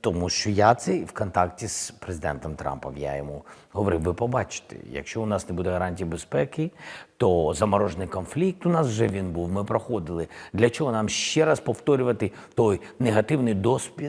Тому що я це в контакті з президентом Трампом. Я йому говорив: ви побачите, якщо у нас не буде гарантій безпеки, то заморожений конфлікт у нас вже він був. Ми проходили. Для чого нам ще раз повторювати той негативний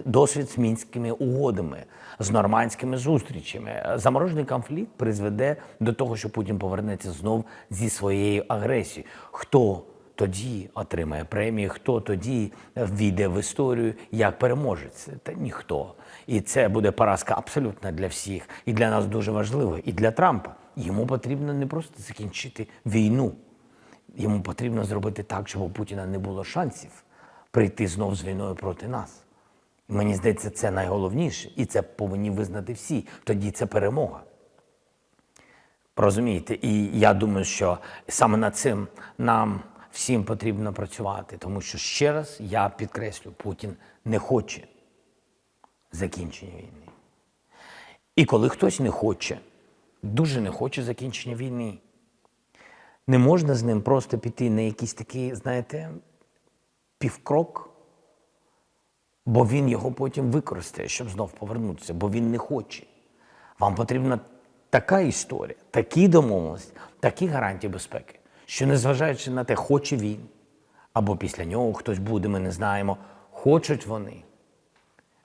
досвід з мінськими угодами, з нормандськими зустрічами? Заморожений конфлікт призведе до того, що Путін повернеться знов зі своєю агресією. Хто тоді отримає премії, хто тоді війде в історію як переможець? Та ніхто. І це буде поразка абсолютно для всіх. І для нас дуже важливо, і для Трампа. Йому потрібно не просто закінчити війну. Йому потрібно зробити так, щоб у Путіна не було шансів прийти знов з війною проти нас. Мені здається, це найголовніше. І це повинні визнати всі. Тоді це перемога. Розумієте, і я думаю, що саме над цим нам всім потрібно працювати, тому що ще раз я підкреслю, Путін не хоче закінчення війни. І коли хтось не хоче, дуже не хоче закінчення війни, не можна з ним просто піти на якийсь такий, знаєте, півкрок, бо він його потім використає, щоб знов повернутися, бо він не хоче. Вам потрібна така історія, такі домовленості, такі гарантії безпеки, що незважаючи на те, хоче він, або після нього хтось буде, ми не знаємо, хочуть вони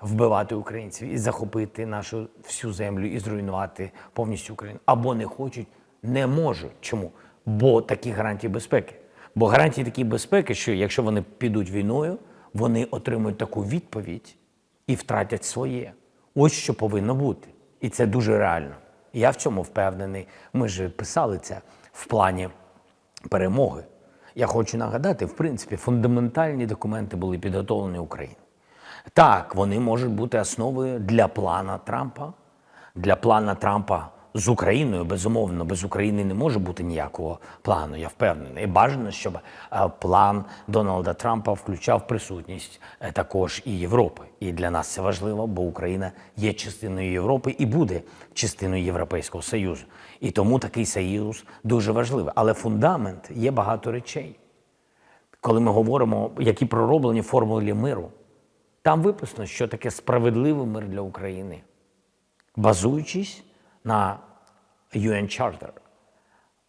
вбивати українців і захопити нашу всю землю і зруйнувати повністю Україну, або не хочуть, не можуть. Чому? Бо такі гарантії безпеки. Бо гарантії такі безпеки, що якщо вони підуть війною, вони отримують таку відповідь і втратять своє. Ось що повинно бути. І це дуже реально. Я в цьому впевнений. Ми ж писали це в плані перемоги. Я хочу нагадати, в принципі, фундаментальні документи були підготовлені Україною. Так, вони можуть бути основою для плана Трампа, для плана Трампа з Україною. Безумовно, без України не може бути ніякого плану. Я впевнений. І бажано, щоб е, план Дональда Трампа включав присутність е, також і Європи. І для нас це важливо, бо Україна є частиною Європи і буде частиною Європейського Союзу. І тому такий союз дуже важливий. Але фундамент є багато речей. Коли ми говоримо, які пророблені формулі миру, там виписано, що таке справедливий мир для України, базуючись на UN Charter,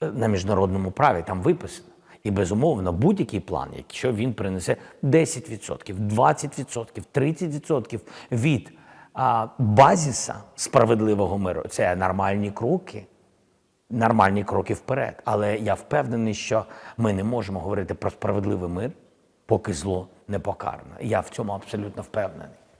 е, на міжнародному праві, там виписано. І безумовно, будь-який план, якщо він принесе 10%, 20%, 30% від а, базіса справедливого миру, це нормальні кроки, нормальні кроки вперед. Але я впевнений, що ми не можемо говорити про справедливий мир, поки зло не покарано. Я в цьому абсолютно впевнений.